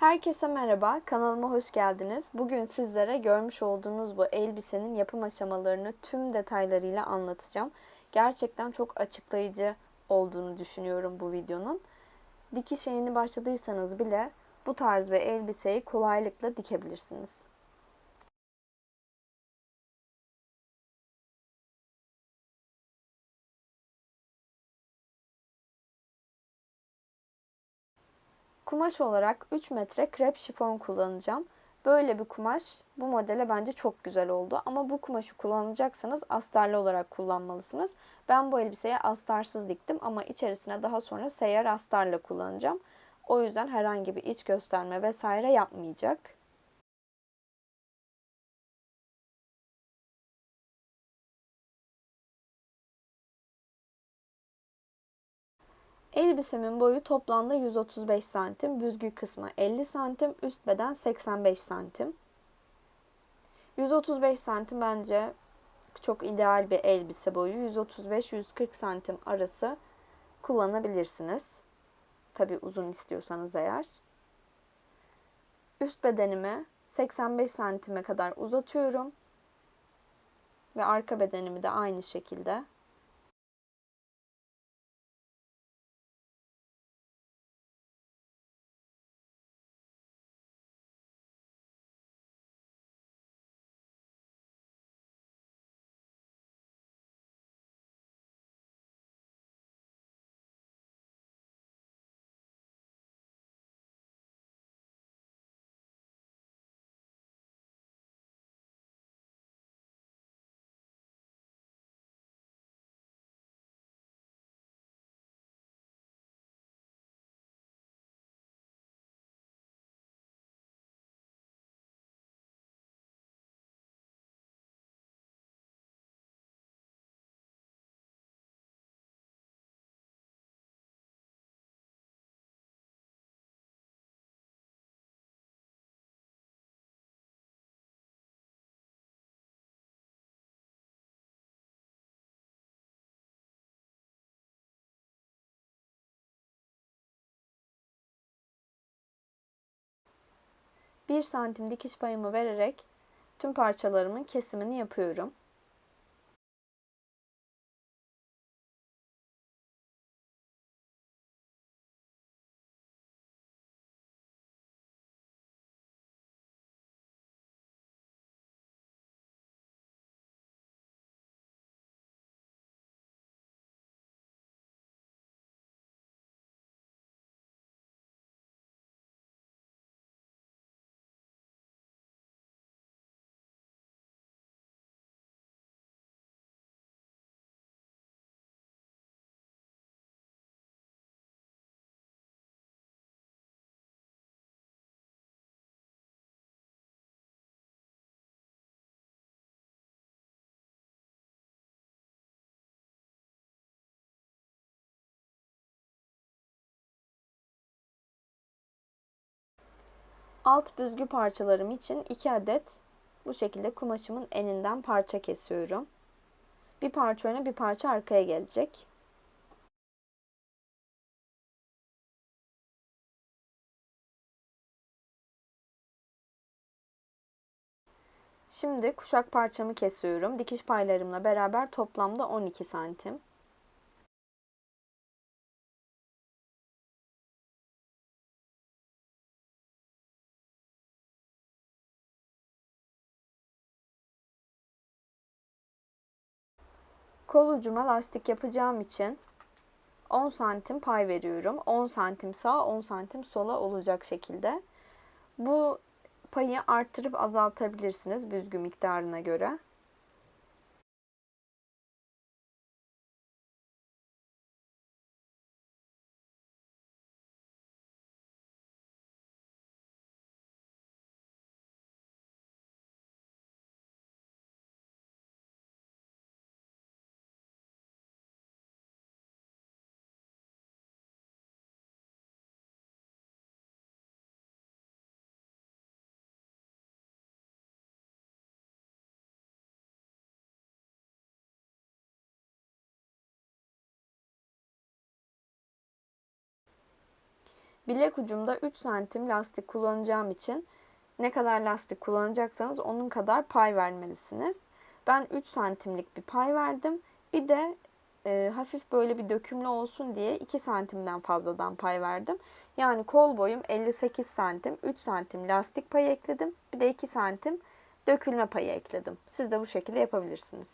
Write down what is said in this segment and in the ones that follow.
Herkese merhaba, kanalıma hoş geldiniz. Bugün sizlere görmüş olduğunuz bu elbisenin yapım aşamalarını tüm detaylarıyla anlatacağım. Gerçekten çok açıklayıcı olduğunu düşünüyorum bu videonun. Dikiş yeni başladıysanız bile bu tarz bir elbiseyi kolaylıkla dikebilirsiniz. Kumaş olarak 3 metre krep şifon kullanacağım. Böyle bir kumaş bu modele bence çok güzel oldu. Ama bu kumaşı kullanacaksanız astarlı olarak kullanmalısınız. Ben bu elbiseye astarsız diktim ama içerisine daha sonra seyyar astarla kullanacağım. O yüzden herhangi bir iç gösterme vesaire yapmayacak. Elbisemin boyu toplamda 135 santim, büzgü kısmı 50 santim, üst beden 85 santim. 135 santim bence çok ideal bir elbise boyu. 135-140 santim arası kullanabilirsiniz. Tabi uzun istiyorsanız eğer. Üst bedenimi 85 santime kadar uzatıyorum. Ve arka bedenimi de aynı şekilde Bir santim dikiş payımı vererek tüm parçalarımın kesimini yapıyorum. Alt büzgü parçalarım için 2 adet bu şekilde kumaşımın eninden parça kesiyorum. Bir parça öne bir parça arkaya gelecek. Şimdi kuşak parçamı kesiyorum. Dikiş paylarımla beraber toplamda 12 santim. Kol ucuma lastik yapacağım için 10 santim pay veriyorum. 10 santim sağ, 10 santim sola olacak şekilde. Bu payı arttırıp azaltabilirsiniz büzgü miktarına göre. Bilek ucumda 3 santim lastik kullanacağım için ne kadar lastik kullanacaksanız onun kadar pay vermelisiniz. Ben 3 santimlik bir pay verdim. Bir de e, hafif böyle bir dökümlü olsun diye 2 santimden fazladan pay verdim. Yani kol boyum 58 santim, 3 santim lastik payı ekledim. Bir de 2 santim dökülme payı ekledim. Siz de bu şekilde yapabilirsiniz.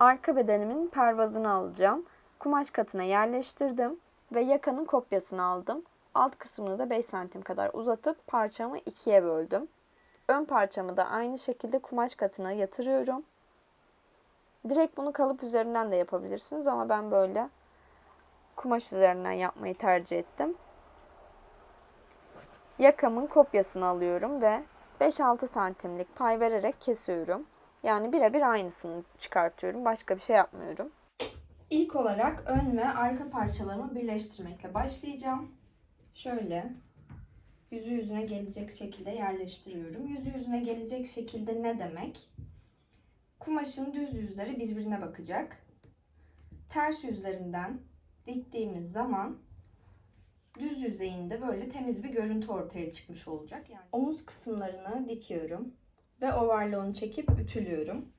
Arka bedenimin pervazını alacağım. Kumaş katına yerleştirdim ve yakanın kopyasını aldım. Alt kısmını da 5 santim kadar uzatıp parçamı ikiye böldüm. Ön parçamı da aynı şekilde kumaş katına yatırıyorum. Direkt bunu kalıp üzerinden de yapabilirsiniz ama ben böyle kumaş üzerinden yapmayı tercih ettim. Yakamın kopyasını alıyorum ve 5-6 santimlik pay vererek kesiyorum. Yani birebir aynısını çıkartıyorum. Başka bir şey yapmıyorum. İlk olarak ön ve arka parçalarımı birleştirmekle başlayacağım. Şöyle yüzü yüzüne gelecek şekilde yerleştiriyorum. Yüzü yüzüne gelecek şekilde ne demek? Kumaşın düz yüzleri birbirine bakacak. Ters yüzlerinden diktiğimiz zaman düz yüzeyinde böyle temiz bir görüntü ortaya çıkmış olacak. Yani omuz kısımlarını dikiyorum ve overlock'unu çekip ütülüyorum.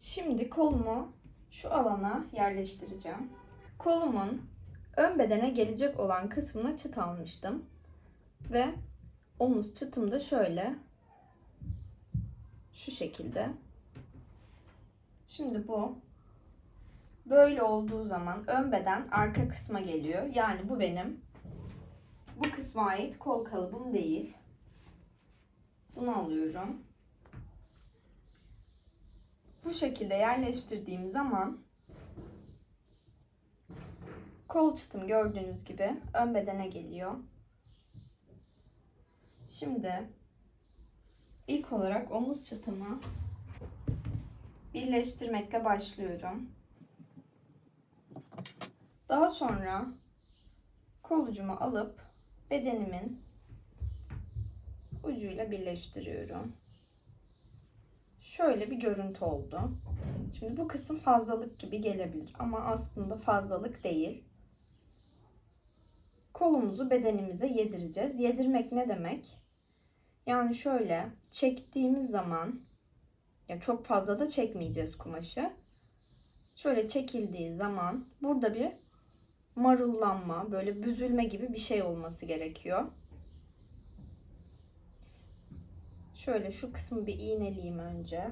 Şimdi kolumu şu alana yerleştireceğim. Kolumun ön bedene gelecek olan kısmına çıt almıştım. Ve omuz çıtım da şöyle şu şekilde. Şimdi bu böyle olduğu zaman ön beden arka kısma geliyor. Yani bu benim bu kısma ait kol kalıbım değil. Bunu alıyorum. Bu şekilde yerleştirdiğim zaman kol çıtım gördüğünüz gibi ön bedene geliyor. Şimdi ilk olarak omuz çıtımı birleştirmekle başlıyorum. Daha sonra kol ucumu alıp bedenimin ucuyla birleştiriyorum. Şöyle bir görüntü oldu. Şimdi bu kısım fazlalık gibi gelebilir ama aslında fazlalık değil. Kolumuzu bedenimize yedireceğiz. Yedirmek ne demek? Yani şöyle çektiğimiz zaman ya çok fazla da çekmeyeceğiz kumaşı. Şöyle çekildiği zaman burada bir marullanma, böyle büzülme gibi bir şey olması gerekiyor. Şöyle şu kısmı bir iğneleyeyim önce.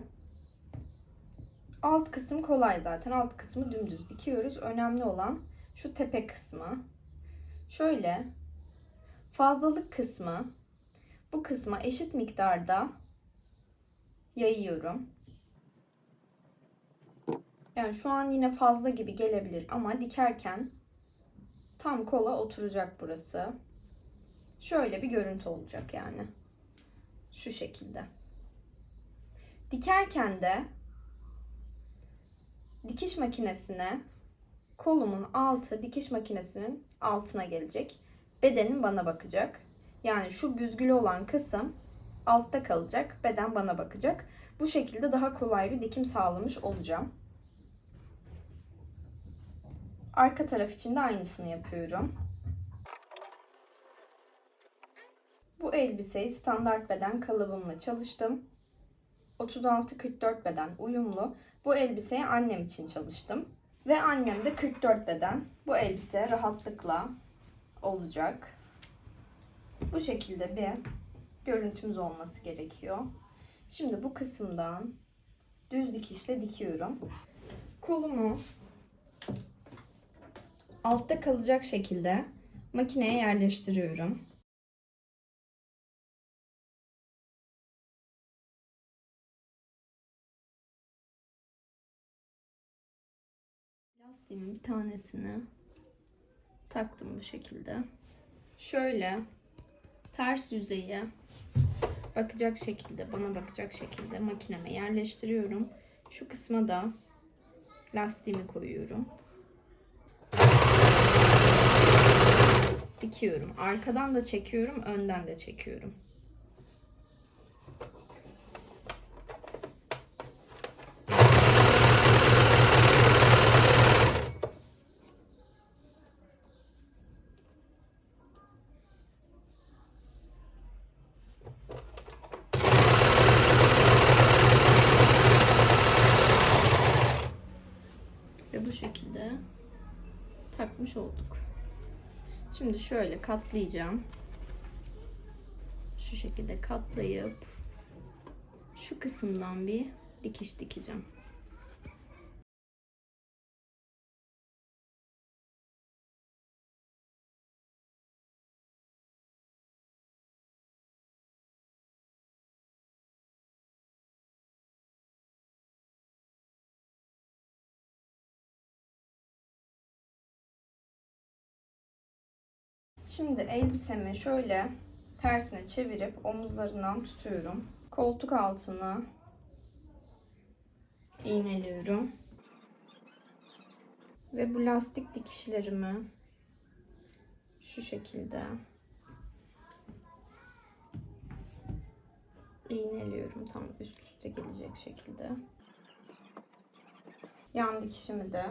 Alt kısım kolay zaten. Alt kısmı dümdüz dikiyoruz. Önemli olan şu tepe kısmı. Şöyle fazlalık kısmı bu kısma eşit miktarda yayıyorum. Yani şu an yine fazla gibi gelebilir ama dikerken tam kola oturacak burası. Şöyle bir görüntü olacak yani. Şu şekilde. Dikerken de dikiş makinesine kolumun altı dikiş makinesinin altına gelecek. Bedenim bana bakacak. Yani şu büzgülü olan kısım altta kalacak. Beden bana bakacak. Bu şekilde daha kolay bir dikim sağlamış olacağım. Arka taraf için de aynısını yapıyorum. Bu elbiseyi standart beden kalıbımla çalıştım. 36-44 beden uyumlu. Bu elbiseyi annem için çalıştım. Ve annem de 44 beden. Bu elbise rahatlıkla olacak. Bu şekilde bir görüntümüz olması gerekiyor. Şimdi bu kısımdan düz dikişle dikiyorum. Kolumu altta kalacak şekilde makineye yerleştiriyorum. Lastiğimin bir tanesini taktım bu şekilde. Şöyle ters yüzeyi bakacak şekilde, bana bakacak şekilde makineme yerleştiriyorum. Şu kısma da lastiğimi koyuyorum. Dikiyorum. Arkadan da çekiyorum, önden de çekiyorum. Ve bu şekilde takmış olduk. Şimdi şöyle katlayacağım. Şu şekilde katlayıp şu kısımdan bir dikiş dikeceğim. Şimdi elbisemi şöyle tersine çevirip omuzlarından tutuyorum. Koltuk altına iğneliyorum. Ve bu lastik dikişlerimi şu şekilde iğneliyorum tam üst üste gelecek şekilde. Yan dikişimi de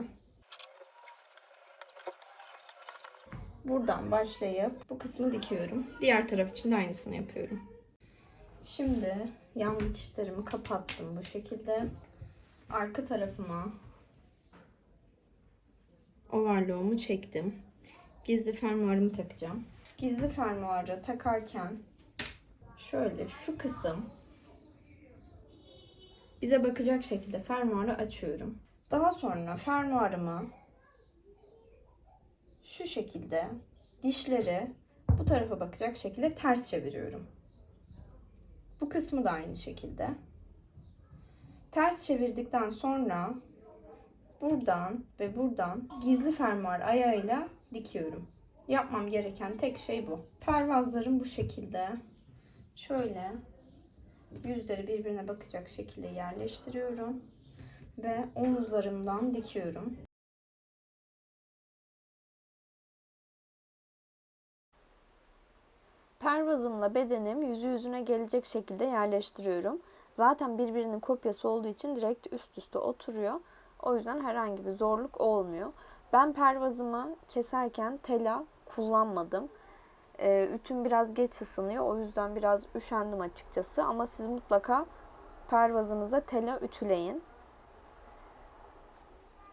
buradan başlayıp bu kısmı dikiyorum. Diğer taraf için de aynısını yapıyorum. Şimdi yan dikişlerimi kapattım bu şekilde. Arka tarafıma overlock'umu çektim. Gizli fermuarımı takacağım. Gizli fermuarı takarken şöyle şu kısım bize bakacak şekilde fermuarı açıyorum. Daha sonra fermuarımı şu şekilde dişleri bu tarafa bakacak şekilde ters çeviriyorum. Bu kısmı da aynı şekilde. Ters çevirdikten sonra buradan ve buradan gizli fermuar ayağıyla dikiyorum. Yapmam gereken tek şey bu. Pervazlarım bu şekilde. Şöyle yüzleri birbirine bakacak şekilde yerleştiriyorum ve omuzlarımdan dikiyorum. Pervazımla bedenim yüzü yüzüne gelecek şekilde yerleştiriyorum. Zaten birbirinin kopyası olduğu için direkt üst üste oturuyor. O yüzden herhangi bir zorluk olmuyor. Ben pervazımı keserken tela kullanmadım. Ee, ütüm biraz geç ısınıyor. O yüzden biraz üşendim açıkçası. Ama siz mutlaka pervazınıza tela ütüleyin.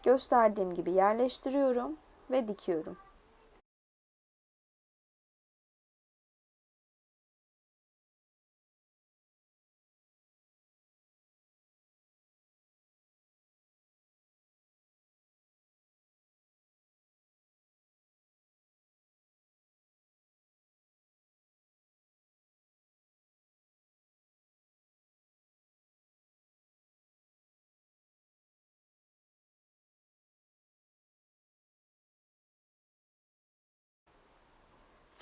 Gösterdiğim gibi yerleştiriyorum ve dikiyorum.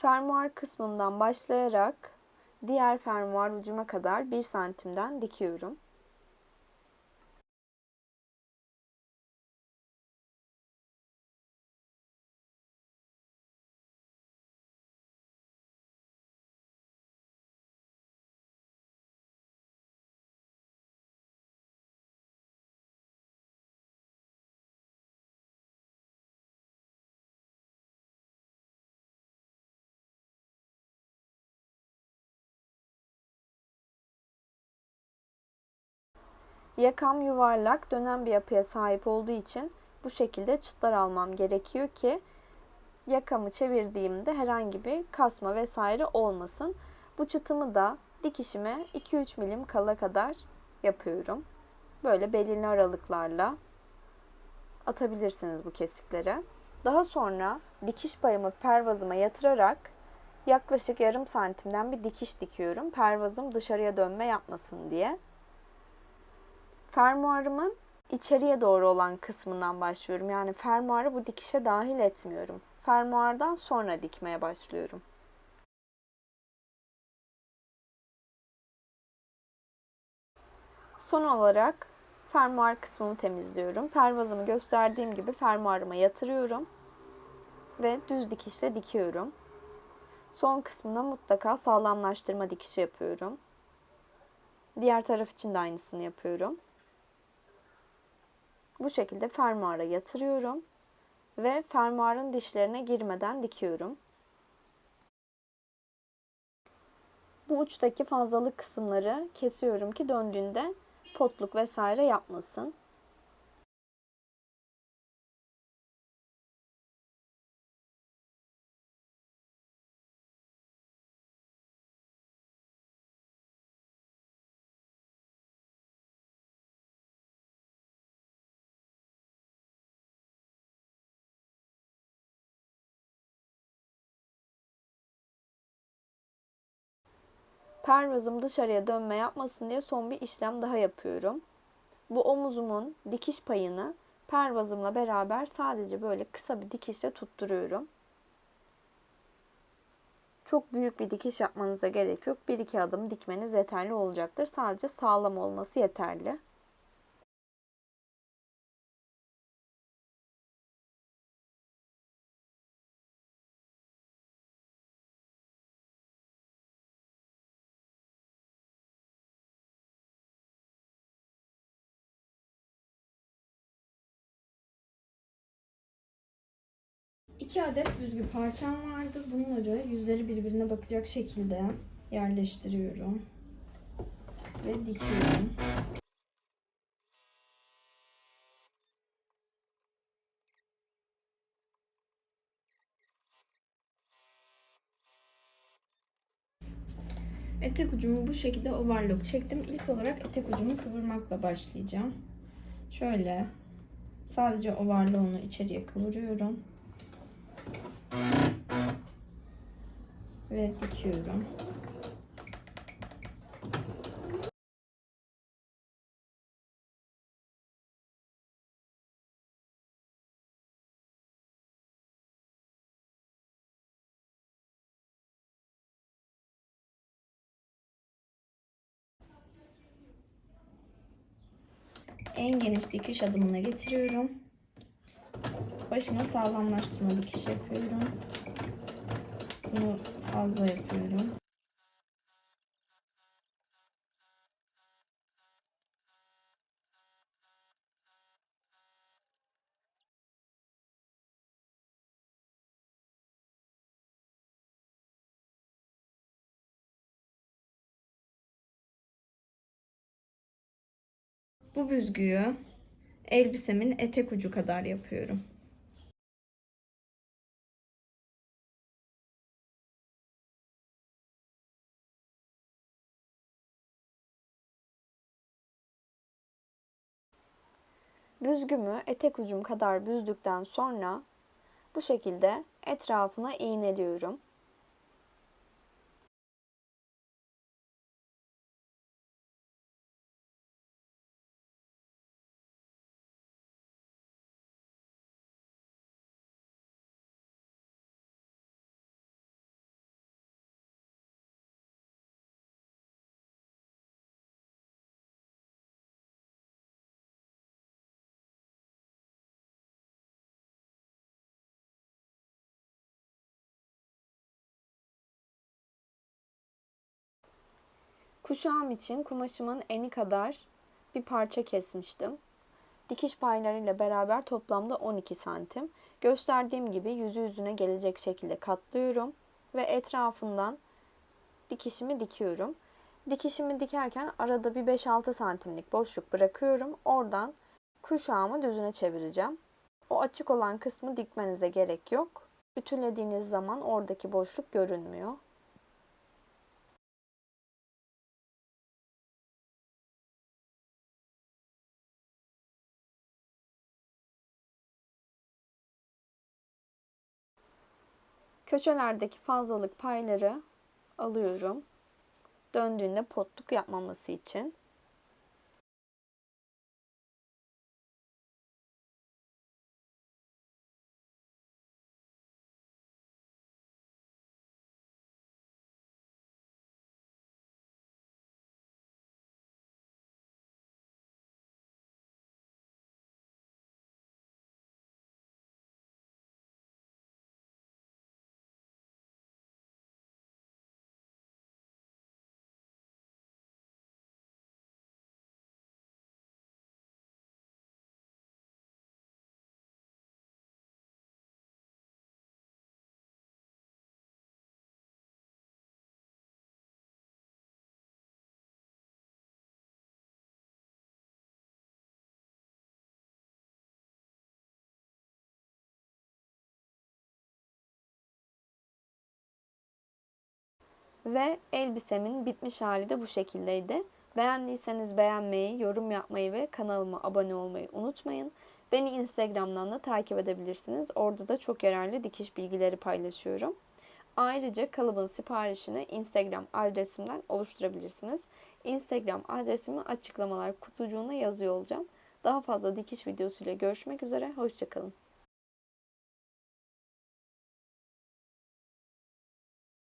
Fermuar kısmından başlayarak diğer fermuar ucuma kadar 1 santimden dikiyorum. Yakam yuvarlak, dönen bir yapıya sahip olduğu için bu şekilde çıtlar almam gerekiyor ki yakamı çevirdiğimde herhangi bir kasma vesaire olmasın. Bu çıtımı da dikişime 2-3 milim kala kadar yapıyorum. Böyle belirli aralıklarla atabilirsiniz bu kesiklere. Daha sonra dikiş payımı pervazıma yatırarak yaklaşık yarım santimden bir dikiş dikiyorum. Pervazım dışarıya dönme yapmasın diye. Fermuarımın içeriye doğru olan kısmından başlıyorum. Yani fermuarı bu dikişe dahil etmiyorum. Fermuardan sonra dikmeye başlıyorum. Son olarak fermuar kısmını temizliyorum. Pervazımı gösterdiğim gibi fermuarıma yatırıyorum ve düz dikişle dikiyorum. Son kısmına mutlaka sağlamlaştırma dikişi yapıyorum. Diğer taraf için de aynısını yapıyorum. Bu şekilde fermuara yatırıyorum ve fermuarın dişlerine girmeden dikiyorum. Bu uçtaki fazlalık kısımları kesiyorum ki döndüğünde potluk vesaire yapmasın. Pervazım dışarıya dönme yapmasın diye son bir işlem daha yapıyorum. Bu omuzumun dikiş payını pervazımla beraber sadece böyle kısa bir dikişle tutturuyorum. Çok büyük bir dikiş yapmanıza gerek yok. Bir iki adım dikmeniz yeterli olacaktır. Sadece sağlam olması yeterli. İki adet büzgü parçam vardı. Bunları yüzleri birbirine bakacak şekilde yerleştiriyorum. Ve dikiyorum. Etek ucumu bu şekilde overlock çektim. İlk olarak etek ucumu kıvırmakla başlayacağım. Şöyle sadece overlock'unu içeriye kıvırıyorum. Ve dikiyorum. En geniş dikiş adımına getiriyorum. Başına sağlamlaştırma dikişi yapıyorum. Bunu fazla yapıyorum. Bu büzgüyü elbisemin etek ucu kadar yapıyorum. Büzgümü etek ucum kadar büzdükten sonra bu şekilde etrafına iğneliyorum. Kuşağım için kumaşımın eni kadar bir parça kesmiştim. Dikiş paylarıyla beraber toplamda 12 santim. Gösterdiğim gibi yüzü yüzüne gelecek şekilde katlıyorum ve etrafından dikişimi dikiyorum. Dikişimi dikerken arada bir 5-6 santimlik boşluk bırakıyorum. Oradan kuşağımı düzüne çevireceğim. O açık olan kısmı dikmenize gerek yok. Ütülediğiniz zaman oradaki boşluk görünmüyor. Köşelerdeki fazlalık payları alıyorum. Döndüğünde potluk yapmaması için. Ve elbisemin bitmiş hali de bu şekildeydi. Beğendiyseniz beğenmeyi, yorum yapmayı ve kanalıma abone olmayı unutmayın. Beni Instagram'dan da takip edebilirsiniz. Orada da çok yararlı dikiş bilgileri paylaşıyorum. Ayrıca kalıbın siparişini Instagram adresimden oluşturabilirsiniz. Instagram adresimi açıklamalar kutucuğuna yazıyor olacağım. Daha fazla dikiş videosuyla görüşmek üzere. Hoşçakalın.